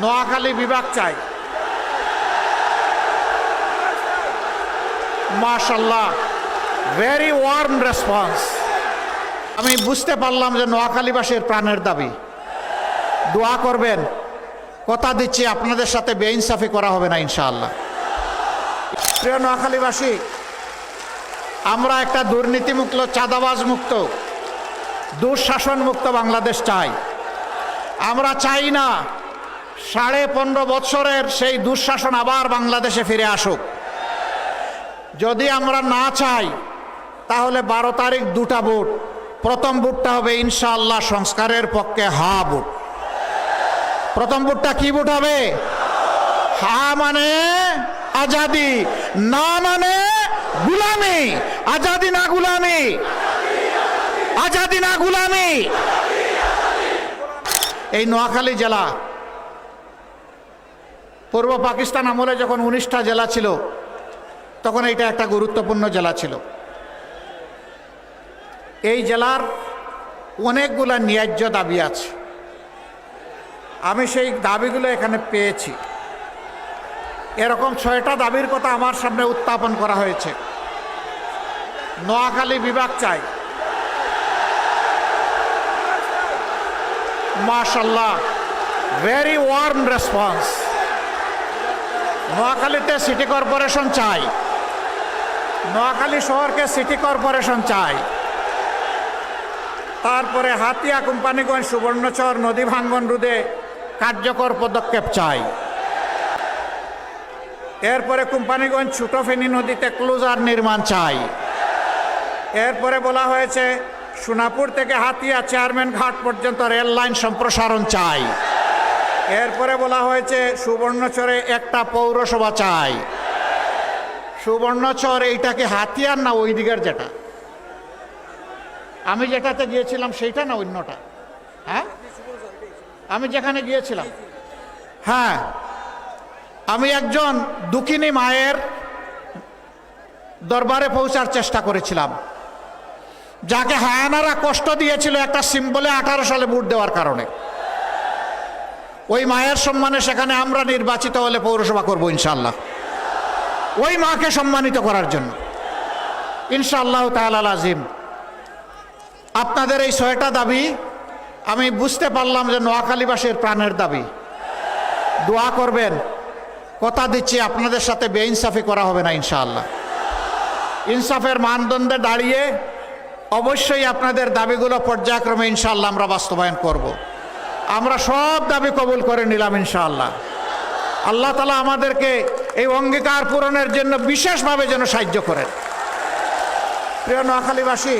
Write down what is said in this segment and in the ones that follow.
নোয়াখালী বিভাগ চাই। মাশাল্লাহ ভেরি ওয়ার্ম রেসপন্স আমি বুঝতে পারলাম যে নোয়াখালীবাসীর প্রাণের দাবি। দোয়া করবেন, কথা দিচ্ছি, আপনাদের সাথে বেইনসাফি করা হবে না, ইনশাআল্লাহ। প্রিয় নোয়াখালীবাসী, আমরা একটা দুর্নীতিমুক্ত চাঁদাবাজ মুক্ত দুঃশাসন মুক্ত বাংলাদেশ চাই। আমরা চাই না সাড়ে পনেরো বৎসরের সেই দুঃশাসন আবার বাংলাদেশে ফিরে আসুক। যদি আমরা না চাই, তাহলে বারো তারিখ দুটা বুট প্রথম বুটটা হবে ইনশাআল্লাহ সংস্কারের পক্ষে হা বুট প্রথম বুটটা কি বুট হবে? হা মানে আজাদি, না মানে গুলামি। আজাদি না গুলামি। আজাদি না গুলামি। এই নোয়াখালী জেলা পূর্ব পাকিস্তান আমলে যখন উনিশটা জেলা ছিল, তখন এটা একটা গুরুত্বপূর্ণ জেলা ছিল। এই জেলার অনেকগুলো ন্যায্য দাবি আছে। আমি সেই দাবিগুলো এখানে পেয়েছি। এরকম ছয়টা দাবির কথা আমার সামনে উত্থাপন করা হয়েছে। নোয়াখালী বিভাগ চাই। মাশাল্লাহ ভেরি ওয়ার্ম রেসপন্স নোয়াখালীতে সিটি কর্পোরেশন চাই। নোয়াখালী শহরকে সিটি কর্পোরেশন চাই। তারপরে হাতিয়া কোম্পানিগঞ্জ সুবর্ণচর নদী ভাঙ্গন রোধে কার্যকর পদক্ষেপ চাই। এরপরে কোম্পানিগঞ্জ ছোট ফেনী নদীতে ক্লোজার নির্মাণ চাই। এরপরে বলা হয়েছে, সোনাপুর থেকে হাতিয়া চেয়ারম্যান ঘাট পর্যন্ত রেল লাইন সম্প্রসারণ চাই। এরপরে বলা হয়েছে সুবর্ণচরে একটা পৌরসভা চাই। সুবর্ণচর এইটাকে হাতিয়ার না ওই দিকের যেটা? আমি যেটাতে গিয়েছিলাম সেইটা না অন্যটা? হ্যাঁ? আমি যেখানে গিয়েছিলাম। হ্যাঁ আমি একজন দুঃখিনী মায়ের দরবারে পৌঁছার চেষ্টা করেছিলাম। যাকে হায়ানারা কষ্ট দিয়েছিল একটা সিম্বলে আঠারো সালে ভোট দেওয়ার কারণে। ওই মায়ের সম্মানে সেখানে আমরা নির্বাচিত হলে পৌরসভা করব ইনশাল্লাহ ওই মাকে সম্মানিত করার জন্য। ইনশাআল্লাহ তাআলা আজিম আপনাদের এই ছয়টা দাবি, আমি বুঝতে পারলাম যে নোয়াখালীবাসীর প্রাণের দাবি। দোয়া করবেন, কথা দিচ্ছি, আপনাদের সাথে বেইনসাফি করা হবে না ইনশাআল্লাহ। ইনসাফের মানদণ্ডে দাঁড়িয়ে অবশ্যই আপনাদের দাবিগুলো পর্যায়ক্রমে ইনশাআল্লাহ আমরা বাস্তবায়ন করব। আমরা সব দাবি কবুল করে নিলাম ইনশাআল্লাহ। আল্লাহ তালা আমাদেরকে এই অঙ্গীকার পূরণের জন্য বিশেষভাবে যেন সাহায্য করেন। প্রিয় নোয়াখালীবাসী,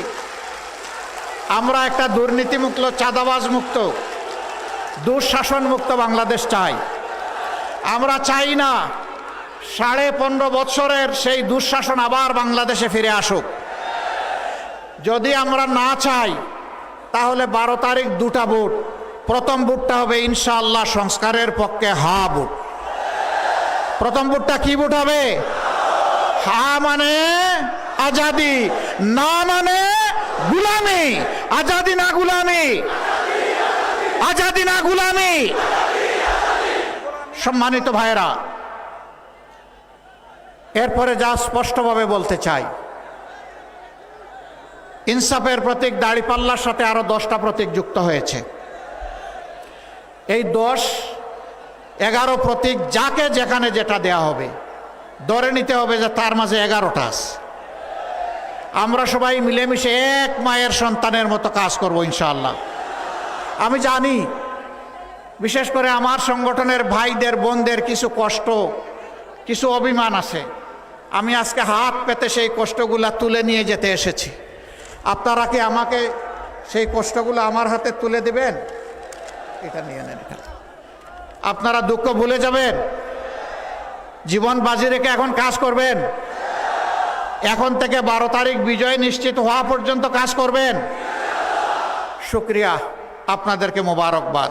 আমরা একটা দুর্নীতিমুক্ত চাঁদাবাজ মুক্ত দুঃশাসন মুক্ত বাংলাদেশ চাই। আমরা চাই না সাড়ে পনেরো বৎসরের সেই দুঃশাসন আবার বাংলাদেশে ফিরে আসুক। যদি আমরা না চাই, তাহলে বারো তারিখ দুটা বুট প্রথম বুটটা হবে ইনশাআল্লাহ সংস্কারের পক্ষে হা বুট। প্রথম বুটটা কি বুট হবে? হা মানে আজাদি, না মানে গুলামি। আজাদি না গুলামি? আজাদি না গুলামি? সম্মানিত ভাইরা এরপরে যা স্পষ্টভাবে বলতে চাই। ইনসাফের প্রতীক দাড়িপাল্লার সাথে আরও দশটা প্রতীক যুক্ত হয়েছে। এই দশ, এগারো প্রতীক যাকে যেখানে যেটা দেয়া হবে, ধরে নিতে হবে যে তার মাঝে এগারোটা আছে। আমরা সবাই মিলেমিশে এক মায়ের সন্তানের মতো কাজ করব ইনশাআল্লাহ। আমি জানি, বিশেষ করে আমার সংগঠনের ভাইদের, বোনদের কিছু কষ্ট, কিছু অভিমান আছে। আমি আজকে হাত পেতে সেই কষ্টগুলা তুলে নিয়ে যেতে এসেছি। আপনারা কি আমাকে সেই কষ্টগুলো আমার হাতে তুলে দেবেন? এটা নিয়ে নেন এটা। আপনারা দুঃখ ভুলে যাবেন। জীবন বাজি রেখে এখন কাজ করবেন। এখন থেকে বারো তারিখ বিজয় নিশ্চিত হওয়া পর্যন্ত কাজ করবেন। শুক্রিয়া। আপনাদেরকে মোবারকবাদ।